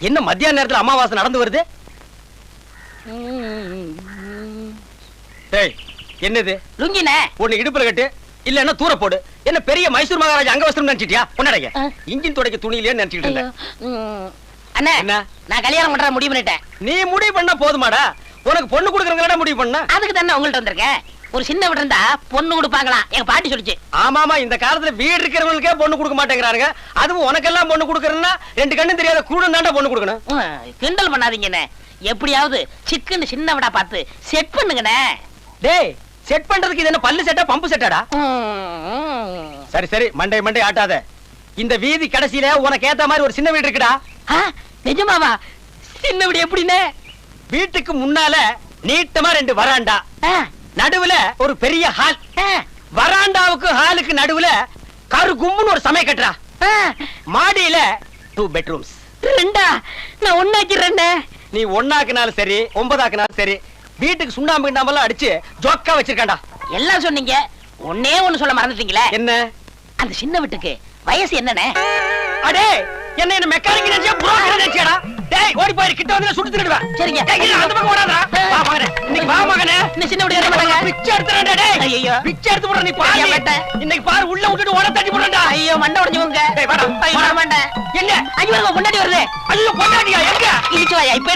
என்ன மத்தியான நேரத்துல அமாவாசை நடந்து வருது? டேய் என்னது? லுங்கினே. ஒண்ணு இடுப்புல கட்டு இல்லன்னா தூர போடு. என்ன பெரிய மைசூர் மகாராஜா அங்க வஸ்திரம் நினைச்சிட்டியா? பொண்ணடைங்க ஆ. இன்ஜின் துடைக்க துணியிலே நினைச்சிட்டு இருந்தேன் அண்ணே என்ன? நான் கல்யாணம் பண்ற முடிவு பண்ணிட்டேன். நீ முடிவு பண்ணா போதுமாடா. உனக்கு பொண்ணு கொடுக்குறவங்களா முடிவு பண்ண? அதுக்கு தானே உங்கள்ட்ட வந்திருக்கேன். ஒரு சின்ன வீடு இருந்தா பொண்ணு கொடுப்பாங்களாம் எங்க பாட்டி சொல்லுச்சு. ஆமாமா இந்த காலத்துல வீடு இருக்கிறவங்களுக்கே பொண்ணு கொடுக்க மாட்டேங்கிறாங்க அதுவும் உனக்கெல்லாம் பொண்ணு கொடுக்கறதுன்னா ரெண்டு கண்ணும் தெரியாத குருடன் தாண்டா பொண்ணு கொடுக்கணும். கிண்டல் பண்ணாதீங்கண்ணே எப்படியாவது சிக்குன்னு சின்ன விடா பார்த்து செட் பண்ணுங்கண்ணே. டேய் செட் பண்றதுக்கு இது என்ன பல்லு செட்டா பம்பு செட்டாடா சரி சரி மண்டை மண்டை ஆட்டாத. இந்த வீதி கடைசியில உனக்கு ஏத்த மாதிரி ஒரு சின்ன வீடு இருக்குடா. நிஜமாவா? சின்ன வீடு எப்படிண்ணே? வீட்டுக்கு முன்னால நீட்டமா ரெண்டு வராண்டா. ஆ, நடுவுல ஒரு பெரிய ஹால் வராண்டாவுக்கு ஹாலுக்கு நடுவுல கரு கும்முன்னு ஒரு சமய கட்டுறா. மாடியில டூ பெட்ரூம்ஸ் ரெண்டா? நான் ஒன்னாக்கிறேன்னே நீ ஒன்னாக்குனாலும் சரி ஒன்பதாக்குனாலும் சரி வீட்டுக்கு சுண்ணாம்பு கிண்டாம்பெல்லாம் அடிச்சு ஜோக்கா வச்சிருக்காண்டா எல்லாம் சொன்னீங்க. ஒன்னே ஒண்ணு சொல்ல மறந்துட்டீங்களே. என்ன? அந்த சின்ன வீட்டுக்கு வயசு என்னண்ணே? அடே என்ன என்ன மெக்கானிக் நினைச்சியா புரோக்கர் நினைச்சியாடா? டேய் ஓடி போயிரு கிட்ட வந்து சுட்டு திருடுவேன். சரிங்க. அந்த பக்கம் ஓடாதடா. வா மகனே. இன்னைக்கு வா மகனே. இந்த சின்ன பிச்சை எடுத்துறேன்டா டேய் ஐயையோ. பிச்சை எடுத்து போடுற நீ பாரு ஐயா. இன்னைக்கு பாரு உள்ள விட்டுட்டு ஓட தட்டி போடுறேன்டா. ஐயோ மண்டை உடைஞ்சுங்க டேய், வாடா, ஐயோ மாட்டேன் எங்க? ஐயோ முன்னாடி வருது. ஐயோ பொண்டாட்டியா எங்க? இடிச்சு வாயா இப்ப